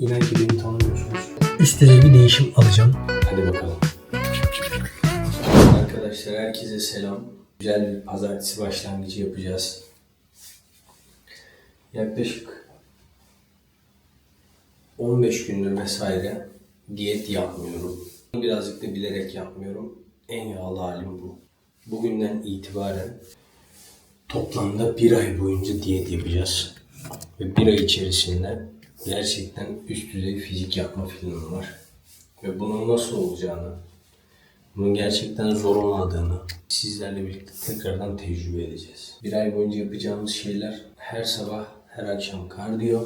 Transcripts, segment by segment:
İnan ki beni tanımıyorsunuz. Üst düzey bir değişim alacağım. Hadi bakalım. Arkadaşlar herkese selam. Güzel bir pazartesi başlangıcı yapacağız. Yaklaşık 15 gündür vesaire diyet yapmıyorum. Birazcık da bilerek yapmıyorum. En yağlı halim bu. Bugünden itibaren toplamda bir ay boyunca diyet yapacağız. Ve bir ay içerisinde gerçekten üst düzey fizik yapma planım var. Ve bunun nasıl olacağını, bunun gerçekten zor olmadığını sizlerle birlikte tekrardan tecrübe edeceğiz. Bir ay boyunca yapacağımız şeyler her sabah, her akşam kardiyo,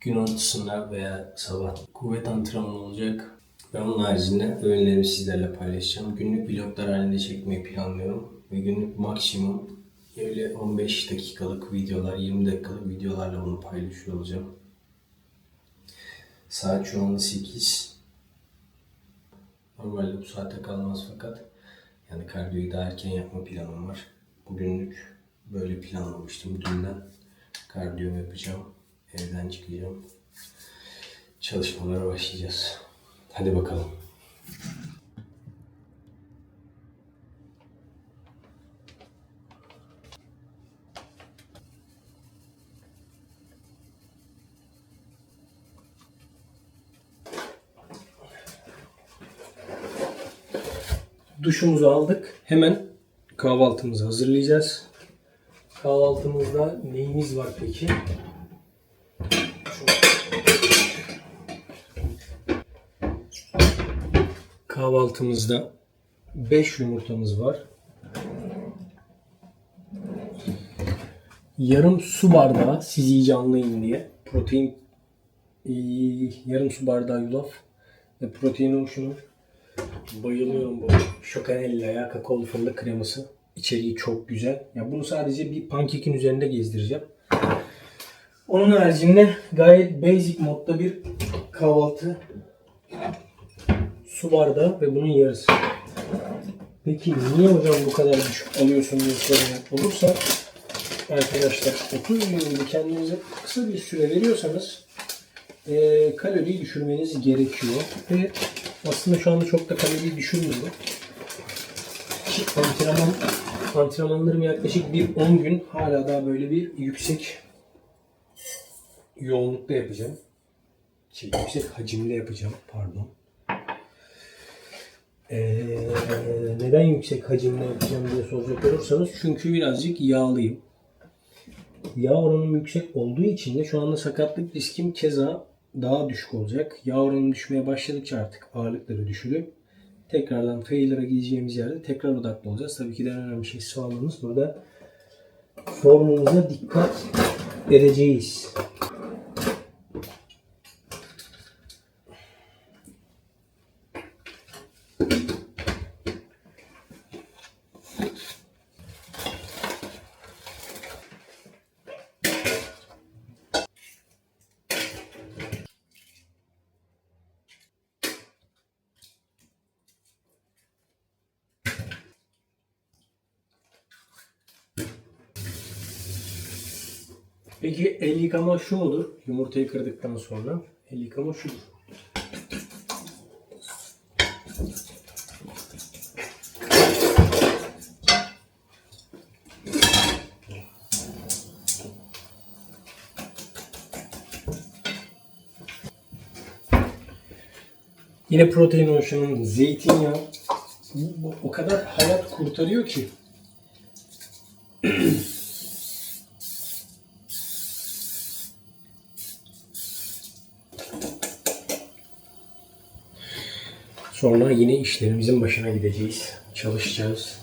gün ortasında veya sabah kuvvet antrenmanı olacak. Ve onun haricinde öğünlerimi sizlerle paylaşacağım. Günlük vloglar halinde çekmeyi planlıyorum. Ve günlük maksimum öyle 15 dakikalık videolar, 20 dakikalık videolarla bunu paylaşıyor olacağım. Saat şu anda 8. Normalde bu saate kalmaz fakat yani kardiyoyu daha erken yapma planım var. Bugünlük böyle planlamıştım dünden. Kardiyo yapacağım. Evden çıkacağım. Çalışmalara başlayacağız. Hadi bakalım. Duşumuzu aldık. Hemen kahvaltımızı hazırlayacağız. Kahvaltımızda neyimiz var peki? Kahvaltımızda 5 yumurtamız var. Yarım su bardağı siz iyice anlayın diye protein yarım su bardağı yulaf ve protein oluşunu Bayılıyorum bu Şokanella'ya kakaolu fındık kreması. İçeriği çok güzel. Ya bunu sadece bir pankekin üzerinde gezdireceğim. Onun haricinde gayet basic modda bir kahvaltı. Su bardağı ve bunun yarısı. Peki niye hocam bu kadar düşük alıyorsun diye soracak olursa arkadaşlar 30 gün kendinize kısa bir süre veriyorsanız e, kaloriyi düşürmeniz gerekiyor. Ve aslında şu anda çok da kalori düşürmüyorum. Antrenman, antrenmanlarım yaklaşık bir 10 gün hala daha böyle bir yüksek yoğunlukta yapacağım. Şey, yüksek hacimle yapacağım pardon. Ee, neden yüksek hacimle yapacağım diye soracak olursanız çünkü birazcık yağlıyım. Yağ oranım yüksek olduğu için de şu anda sakatlık riskim keza daha düşük olacak. Yağ oranı düşmeye başladıkça artık ağırlıkları düşürüp tekrardan failer'a gideceğimiz yerde tekrar odaklı olacağız. Tabii ki de en önemli şey sağlığımız. Burada formumuza dikkat edeceğiz. Peki el yıkama şu olur. Yumurtayı kırdıktan sonra el yıkama şudur. Yine protein oluşumunun zeytinyağı o kadar hayat kurtarıyor ki Sonra yine işlerimizin başına gideceğiz. Çalışacağız.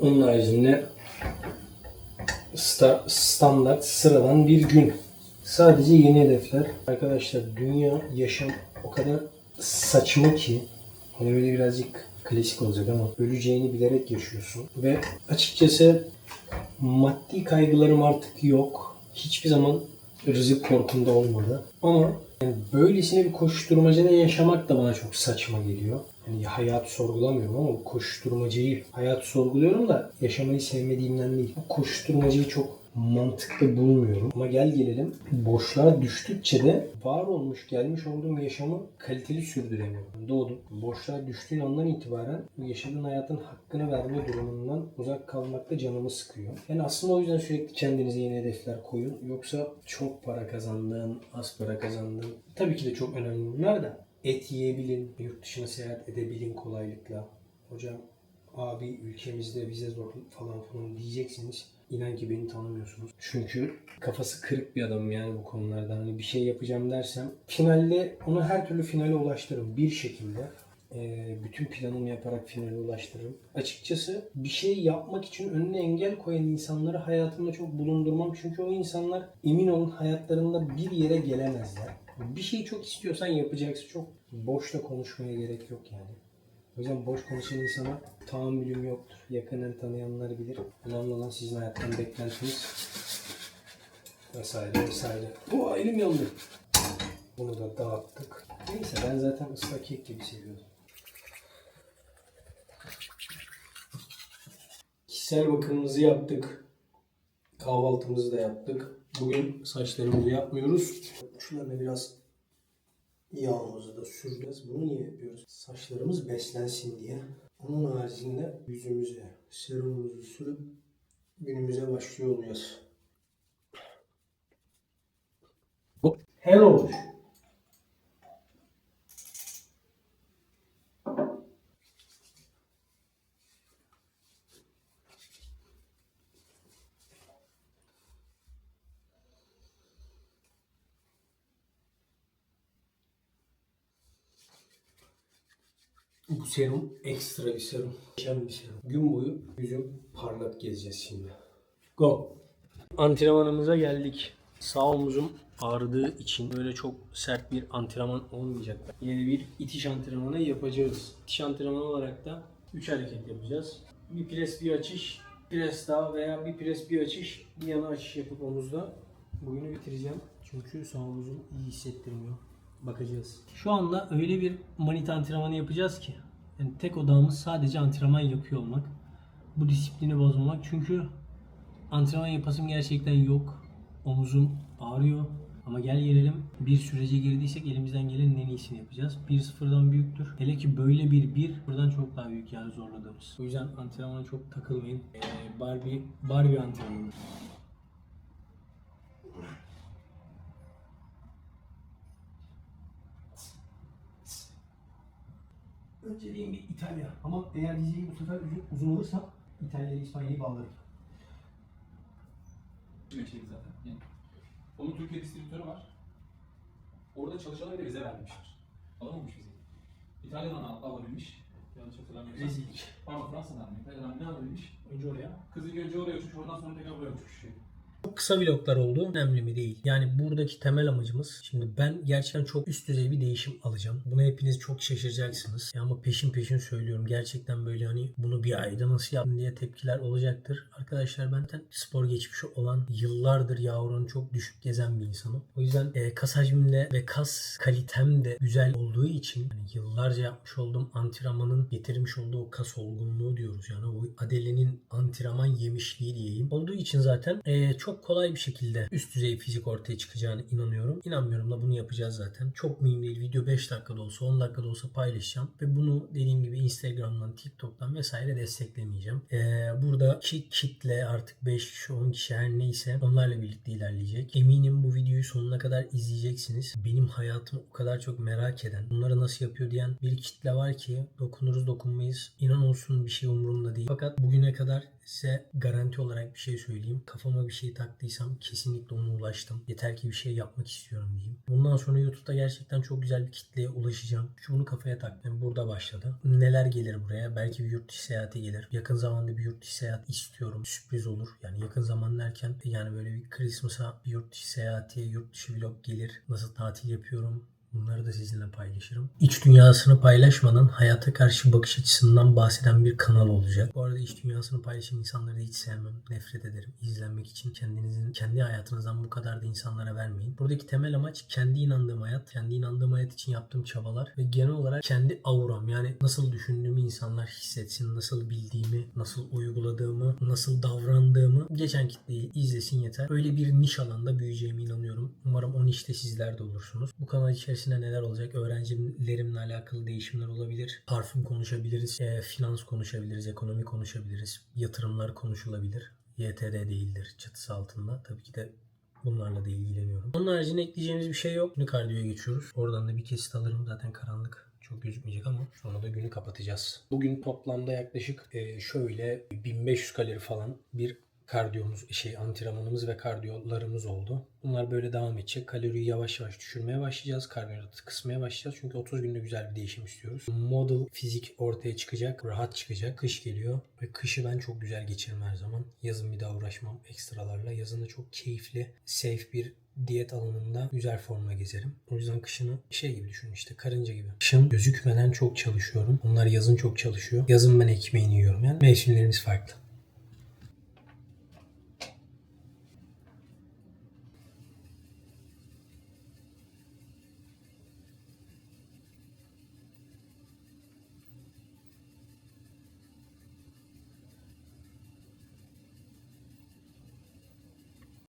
Onun haricinde sta- standart sıradan bir gün. Sadece yeni hedefler. Arkadaşlar dünya yaşam o kadar saçma ki hani böyle birazcık klasik olacak ama öleceğini bilerek yaşıyorsun. Ve açıkçası maddi kaygılarım artık yok. Hiçbir zaman rızık korkumda olmadı. Ama yani böylesine bir koşturmacada yaşamak da bana çok saçma geliyor. Yani hayatı sorgulamıyorum ama bu koşturmacayı hayatı sorguluyorum da yaşamayı sevmediğimden değil. Bu koşturmacayı çok mantıklı bulmuyorum. Ama gel gelelim boşluğa düştükçe de var olmuş gelmiş olduğum yaşamı kaliteli sürdüremiyorum. Doğdum. Boşluğa düştüğün andan itibaren yaşadığın hayatın hakkını verme durumundan uzak kalmakta canımı sıkıyor. Yani aslında o yüzden sürekli kendinize yeni hedefler koyun. Yoksa çok para kazandığın, az para kazandığın tabii ki de çok önemli bunlar da et yiyebilin, yurt dışına seyahat edebilin kolaylıkla. Hocam abi ülkemizde vize zor falan falan diyeceksiniz. İnan ki beni tanımıyorsunuz. Çünkü kafası kırık bir adamım yani bu konularda. Hani bir şey yapacağım dersem finalde onu her türlü finale ulaştırırım bir şekilde. Ee, bütün planımı yaparak finale ulaştırırım. Açıkçası bir şey yapmak için önüne engel koyan insanları hayatımda çok bulundurmam. Çünkü o insanlar emin olun hayatlarında bir yere gelemezler. Bir şeyi çok istiyorsan yapacaksın. Çok boşta konuşmaya gerek yok yani. O yüzden boş konuşan insana tahammülüm yoktur. Yakından tanıyanlar bilir. Önemli olan sizin hayattan beklentiniz vesaire vesaire. Bu elim yandı. Bunu da dağıttık. Neyse ben zaten ıslak kek gibi seviyordum. Kişisel bakımımızı yaptık. Kahvaltımızı da yaptık. Bugün saçlarımızı yapmıyoruz. Şuralarına biraz yağımızı da süreceğiz. Bunu niye yapıyoruz? Saçlarımız beslensin diye. Onun haricinde yüzümüze serumumuzu sürüp günümüze başlıyor olacağız. Hello. Bu serum ekstra bir serum. Muhteşem bir serum. Gün boyu yüzüm parlak gezeceğiz şimdi. Go. Antrenmanımıza geldik. Sağ omuzum ağrıdığı için böyle çok sert bir antrenman olmayacak. Yeni bir itiş antrenmanı yapacağız. İtiş antrenmanı olarak da 3 hareket yapacağız. Bir pres bir açış, pres daha veya bir pres bir açış, bir yana açış yapıp omuzda bugünü bitireceğim. Çünkü sağ omuzum iyi hissettirmiyor. Bakacağız. Şu anda öyle bir manita antrenmanı yapacağız ki yani tek odağımız sadece antrenman yapıyor olmak. Bu disiplini bozmamak. Çünkü antrenman yapasım gerçekten yok. Omuzum ağrıyor. Ama gel gelelim bir sürece girdiysek elimizden gelenin en iyisini yapacağız. 1-0'dan büyüktür. Hele ki böyle bir 1 buradan çok daha büyük yani zorladığımız. O yüzden antrenmana çok takılmayın. Ee, Barbie, Barbie antrenmanı. Önceliğim bir İtalya. Ama eğer diziyi bu sefer uzun, olursa İtalya ile İspanya'yı bağlarım. Meşhedi zaten. Yani. Onun Türkiye distribütörü var. Orada çalışana bile vize vermemişler. Alamamış vizeyi. İtalya'dan al- alabilmiş. Yanlış hatırlamıyorsam. Rezillik. Ama Fransa'dan mı? İtalya'dan ne alabilmiş? Önce oraya. Kızı önce oraya uçmuş, oradan sonra tekrar buraya uçmuş. Şey. Çok kısa vloglar oldu. Önemli mi değil. Yani buradaki temel amacımız şimdi ben gerçekten çok üst düzey bir değişim alacağım. Buna hepiniz çok şaşıracaksınız. Ya ama peşin peşin söylüyorum. Gerçekten böyle hani bunu bir ayda nasıl yaptın diye tepkiler olacaktır. Arkadaşlar ben spor geçmişi olan yıllardır yavrunu çok düşük gezen bir insanım. O yüzden e, kas hacmimle ve kas kalitem de güzel olduğu için hani yıllarca yapmış olduğum antrenmanın getirmiş olduğu o kas olgunluğu diyoruz. Yani o Adele'nin antrenman yemişliği diyeyim. Olduğu için zaten e, çok kolay bir şekilde üst düzey fizik ortaya çıkacağını inanıyorum. İnanmıyorum da bunu yapacağız zaten. Çok mühim değil. Video 5 dakikada olsa 10 dakikada olsa paylaşacağım. Ve bunu dediğim gibi Instagram'dan, TikTok'tan vesaire desteklemeyeceğim. E, buradaki kitle artık 5 kişi 10 kişi her neyse onlarla birlikte ilerleyecek. Eminim bu videoyu sonuna kadar izleyeceksiniz. Benim hayatımı o kadar çok merak eden, bunları nasıl yapıyor diyen bir kitle var ki dokunuruz dokunmayız. İnan olsun bir şey umurumda değil. Fakat bugüne kadar size garanti olarak bir şey söyleyeyim. Kafama bir şey taktıysam kesinlikle ona ulaştım. Yeter ki bir şey yapmak istiyorum diyeyim. Bundan sonra YouTube'da gerçekten çok güzel bir kitleye ulaşacağım. Şu bunu kafaya taktım. Burada başladı. Neler gelir buraya? Belki bir yurt dışı seyahati gelir. Yakın zamanda bir yurt dışı seyahat istiyorum. Sürpriz olur. Yani yakın zaman derken yani böyle bir Christmas'a bir yurt dışı seyahati, yurt dışı vlog gelir. Nasıl tatil yapıyorum? Bunları da sizinle paylaşırım. İç dünyasını paylaşmadan hayata karşı bakış açısından bahseden bir kanal olacak. Bu arada iç dünyasını paylaşan insanları hiç sevmem. Nefret ederim. İzlenmek için kendinizin, kendi hayatınızdan bu kadar da insanlara vermeyin. Buradaki temel amaç kendi inandığım hayat, kendi inandığım hayat için yaptığım çabalar ve genel olarak kendi auram yani nasıl düşündüğümü insanlar hissetsin, nasıl bildiğimi, nasıl uyguladığımı, nasıl davrandığımı geçen kitleyi izlesin yeter. Öyle bir niş alanda büyüyeceğime inanıyorum. Umarım o nişte sizler de olursunuz. Bu kanal içerisinde neler olacak? Öğrencilerimle alakalı değişimler olabilir. Parfüm konuşabiliriz, e, finans konuşabiliriz, ekonomi konuşabiliriz, yatırımlar konuşulabilir. YTD değildir çatısı altında. Tabii ki de Bunlarla da ilgileniyorum. Onun haricinde ekleyeceğimiz bir şey yok. Şimdi kardiyoya geçiyoruz. Oradan da bir kesit alırım. Zaten karanlık çok gözükmeyecek ama sonra da günü kapatacağız. Bugün toplamda yaklaşık e, şöyle 1500 kalori falan bir kardiyomuz, şey antrenmanımız ve kardiyolarımız oldu. Bunlar böyle devam edecek. Kaloriyi yavaş yavaş düşürmeye başlayacağız. Karbonhidratı kısmaya başlayacağız. Çünkü 30 günde güzel bir değişim istiyoruz. Model fizik ortaya çıkacak. Rahat çıkacak. Kış geliyor. Ve kışı ben çok güzel geçiririm her zaman. Yazın bir daha uğraşmam ekstralarla. Yazın da çok keyifli, safe bir diyet alanında güzel formla gezerim. O yüzden kışını şey gibi düşünün işte karınca gibi. Kışın gözükmeden çok çalışıyorum. Onlar yazın çok çalışıyor. Yazın ben ekmeğini yiyorum yani. Mevsimlerimiz farklı.